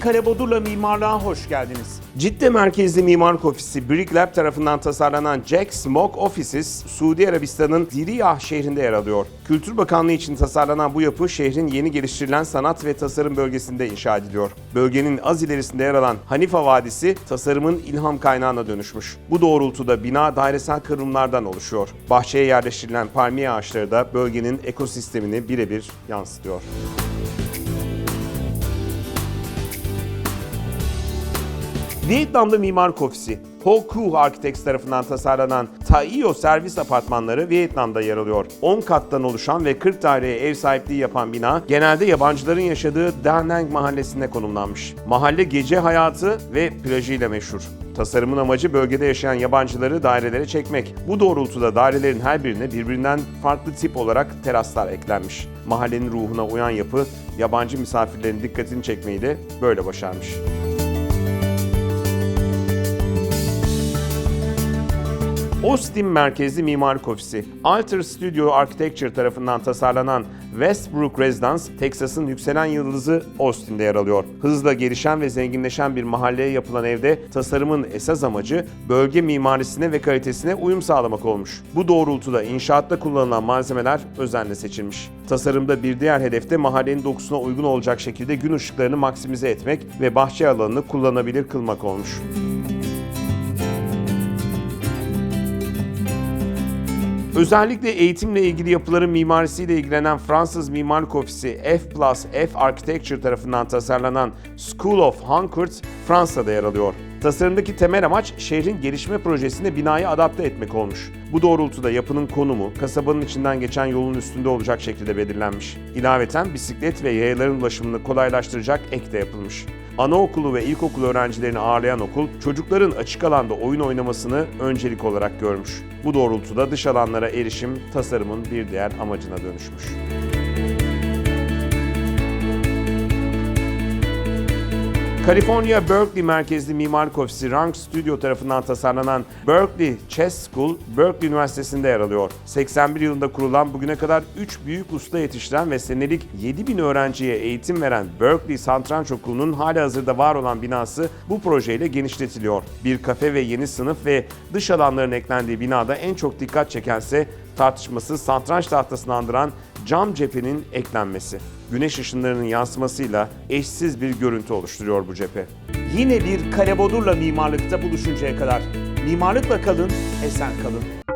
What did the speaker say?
Kare Bodur'la mimarlığa hoş geldiniz. Cidde merkezli mimarlık ofisi Brick Lab tarafından tasarlanan Jack Smoke Offices, Suudi Arabistan'ın Diriyah şehrinde yer alıyor. Kültür Bakanlığı için tasarlanan bu yapı şehrin yeni geliştirilen sanat ve tasarım bölgesinde inşa ediliyor. Bölgenin az ilerisinde yer alan Hanifa Vadisi tasarımın ilham kaynağına dönüşmüş. Bu doğrultuda bina dairesel kırımlardan oluşuyor. Bahçeye yerleştirilen palmiye ağaçları da bölgenin ekosistemini birebir yansıtıyor. Vietnam'da mimarlık ofisi Ho Koo Architects tarafından tasarlanan Taio servis apartmanları Vietnam'da yer alıyor. 10 kattan oluşan ve 40 daireye ev sahipliği yapan bina genelde yabancıların yaşadığı Da Nang mahallesinde konumlanmış. Mahalle gece hayatı ve plajıyla meşhur. Tasarımın amacı bölgede yaşayan yabancıları dairelere çekmek. Bu doğrultuda dairelerin her birine birbirinden farklı tip olarak teraslar eklenmiş. Mahallenin ruhuna uyan yapı yabancı misafirlerin dikkatini çekmeyi de böyle başarmış. Austin merkezli mimarlık ofisi. Alter Studio Architecture tarafından tasarlanan Westbrook Residence, Texas'ın yükselen yıldızı Austin'de yer alıyor. Hızla gelişen ve zenginleşen bir mahalleye yapılan evde tasarımın esas amacı bölge mimarisine ve kalitesine uyum sağlamak olmuş. Bu doğrultuda inşaatta kullanılan malzemeler özenle seçilmiş. Tasarımda bir diğer hedef de mahallenin dokusuna uygun olacak şekilde gün ışıklarını maksimize etmek ve bahçe alanını kullanılabilir kılmak olmuş. Özellikle eğitimle ilgili yapıların mimarisiyle ilgilenen Fransız Mimarlık Ofisi F Plus F Architecture tarafından tasarlanan School of Hancourt Fransa'da yer alıyor. Tasarımdaki temel amaç şehrin gelişme projesinde binayı adapte etmek olmuş. Bu doğrultuda yapının konumu kasabanın içinden geçen yolun üstünde olacak şekilde belirlenmiş. İlaveten bisiklet ve yayaların ulaşımını kolaylaştıracak ek de yapılmış. Anaokulu ve ilkokul öğrencilerini ağırlayan okul, çocukların açık alanda oyun oynamasını öncelik olarak görmüş. Bu doğrultuda dış alanlara erişim tasarımın bir diğer amacına dönüşmüş. Kaliforniya Berkeley merkezli mimarlık ofisi Rank Studio tarafından tasarlanan Berkeley Chess School, Berkeley Üniversitesi'nde yer alıyor. 81 yılında kurulan bugüne kadar 3 büyük usta yetiştiren ve senelik 7000 öğrenciye eğitim veren Berkeley Satranç Okulu'nun hali hazırda var olan binası bu projeyle genişletiliyor. Bir kafe ve yeni sınıf ve dış alanların eklendiği binada en çok dikkat çekense tartışmasız satranç tahtasını andıran cam cephenin eklenmesi. Güneş ışınlarının yansımasıyla eşsiz bir görüntü oluşturuyor bu cephe. Yine bir Kare Bodur'la mimarlıkta buluşuncaya kadar mimarlıkla kalın, esen kalın.